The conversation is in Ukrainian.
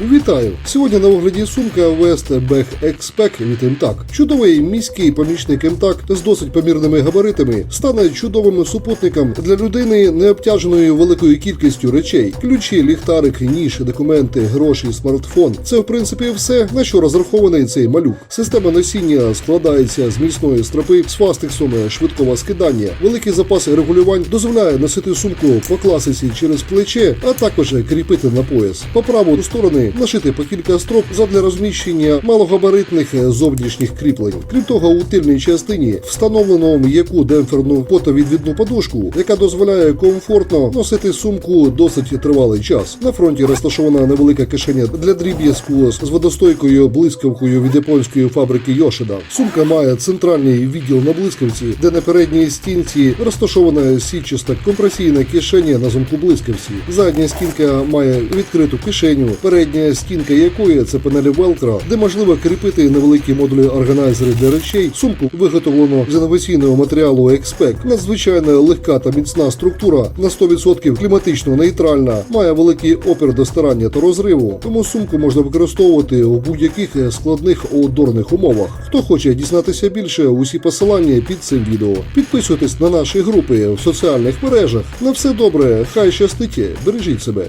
Вітаю! Сьогодні на огляді сумка West Bag Expec від Імтак. Чудовий міський помічник Імтак з досить помірними габаритами стане чудовим супутником для людини, не обтяженої великою кількістю речей: ключі, ліхтарик, ніж, документи, гроші, смартфон. Це в принципі все на що розрахований цей малюк. Система носіння складається з міцної стропи з фастексом швидкого скидання. Великий запас регулювань дозволяє носити сумку по класиці через плече, а також кріпити на пояс. По праву сторони нашити по кілька строп задля розміщення малогабаритних зовнішніх кріплень. Крім того, у тильній частині встановлено м'яку демпферну потовідвідну подушку, яка дозволяє комфортно носити сумку досить тривалий час. На фронті розташована невелика кишеня для дріб'язку з водостойкою блискавкою від японської фабрики Йошида. Сумка має центральний відділ на блискавці, де на передній стінці розташована сітчаста компресійна кишеня на замку блискавці. Задня стінка має відкриту кишеню, передня стінка якої це панелі Velcro, де можливо кріпити невеликі модулі органайзери для речей. Сумку виготовлено з інноваційного матеріалу Expec. Надзвичайно легка та міцна структура на 100% кліматично нейтральна, має великий опір до старання та розриву. Тому сумку можна використовувати у будь-яких складних аутдорних умовах. Хто хоче дізнатися більше, усі посилання під цим відео. Підписуйтесь на наші групи в соціальних мережах. На все добре, хай щастить, бережіть себе.